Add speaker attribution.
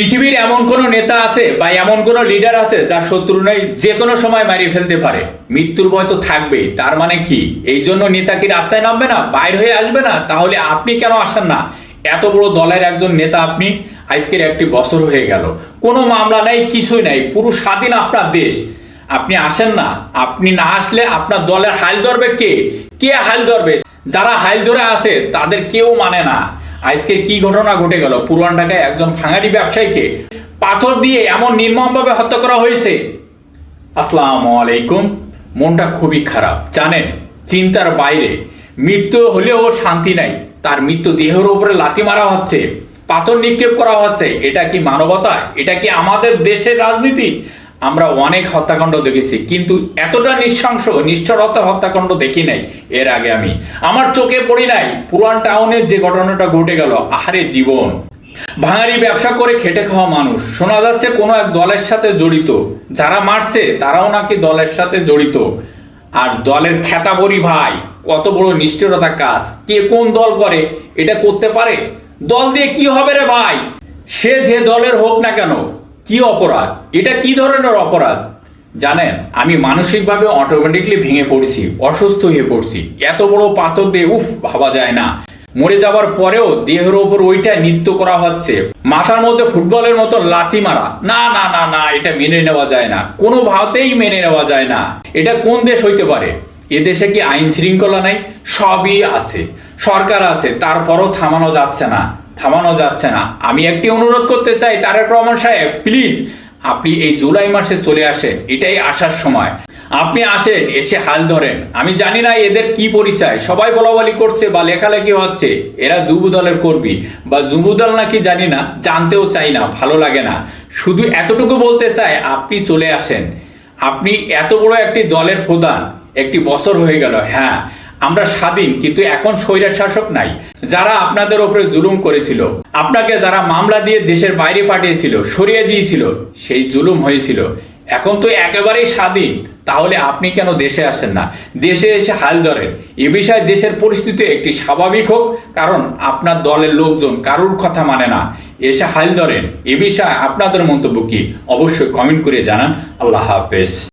Speaker 1: পৃথিবীর এমন কোনো নেতা আছে বা এমন কোনো লিডার আছে যার শত্রু নেই যে কোনো সময় মারিয়ে ফেলতে পারে। মৃত্যুর ভয় তো থাকবেই। তার মানে কি? এই জন্য নেতা কি রাস্তায় নামবে না, বাইর হয়ে আসবে না? তাহলে আপনি কেন আসেন না? এত বড় দলের একজন নেতা আপনি, আজকের একটি বছর হয়ে গেল। কোনো মামলা নেই, কিছুই নাই। পুরো স্বাধীন আপনার দেশ। আপনি আসেন না। আপনি না আসলে আপনার দলের হাল ধরবে কে? কে হাল ধরবে? যারা হাল ধরে আছে, তাদের কেউ মানে না। আজকে কি ঘটনা ঘটে গেল? পুরান ঢাকায় একজন ভাঙারি ব্যবসায়ীকে পাথর দিয়ে এমন নির্মমভাবে হত্যা করা হয়েছে। আসসালামু আলাইকুম। মনটা খুবই খারাপ। জানেন, চিন্তার বাইরে। মৃত্যু হলেও শান্তি নাই। তার মৃত্যু দেহের উপরে লাথি মারা হচ্ছে। পাথর নিক্ষেপ করা হচ্ছে। এটা কি মানবতা? এটা কি আমাদের দেশের রাজনীতি? আমরা অনেক হত্যাকাণ্ড দেখেছি, কিন্তু এতটা নৃশংস, নিষ্ঠরতা হত্যাকাণ্ড দেখি নাই, এর আগে আমি। আমার চোখে পড়ি নাই, পুরান টাউনের যে ঘটনাটা ঘটে গেল, আহারে জীবন। ভাঙারি ব্যবসা করে খেটে খাওয়া মানুষ, শোনা যাচ্ছে কোনো এক দলের সাথে জড়িত। যারা মারছে, তারাও নাকি দলের সাথে জড়িত। আর দলের খ্যাতাবরি ভাই, কত বড় নিষ্ঠুরতা কাজ। কে কোন দল করে, এটা করতে পারে? দল দিয়ে কি হবে রে ভাই? সে যে দলের হোক না কেন কি অপরাধ? এটা কি ধরনের অপরাধ? জানেন, আমি মানসিকভাবে অটোমেটিকলি ভেঙে পড়ছি, অসুস্থ হয়ে পড়ছি। এত বড় পাথর দিয়ে, উফ, ভাবা যায় না। মরে যাবার পরেও দেহের ওপর ওইটা নৃত্য করা হচ্ছে। মাথার মধ্যে ফুটবলের মতো লাথি মারা। না না না না, এটা মেনে নেওয়া যায় না। কোনো ভাবতেই মেনে নেওয়া যায় না। এটা কোন দেশ হইতে পারে? এদেশে কি আইন শৃঙ্খলা নাই? সবই আছে। সরকার আছে, তারপরও থামানো যাচ্ছে না। থামানো যাচ্ছে না। আমি একটি অনুরোধ করতে চাই তারেক রহমান সাহেব প্লিজ আপনি এই জুলাই মাসে চলে আসেন, এটাই আসার সময়। আপনি আসেন, এসে হাল ধরেন। আমি জানি না এদের কি পরিচয়, সবাই বলা বলি করছে বা লেখালেখি হচ্ছে, এরা যুব দলের কর্মী বা যুব দল নাকি জানি না, জানতেও চাই না, ভালো লাগে না। শুধু এতটুকু বলতে চাই, আপনি চলে আসেন। আপনি এত বড় একটি দলের প্রধান, একটি বছর হয়ে গেল হ্যাঁ। আমরা স্বাধীন, কিন্তু এখন স্বৈরা শাসক নাই। যারা আপনাদের ওপরে জুলুম করেছিল, আপনাকে যারা মামলা দিয়ে দেশের বাইরে পাঠিয়েছিল, সরিয়ে দিয়েছিল, সেই জুলুম হয়েছিল। এখন তো একেবারেই স্বাধীন। তাহলে আপনি কেন দেশে আসেন না? দেশে এসে হাল ধরেন। এ বিষয়ে দেশের পরিস্থিতি একটি স্বাভাবিক হোক, কারণ আপনার দলের লোকজন কারুর কথা মানে না। এসে হাল ধরেন। এ বিষয়ে আপনাদের মন্তব্য কি? অবশ্যই কমেন্ট করে জানান। আল্লাহ হাফেজ।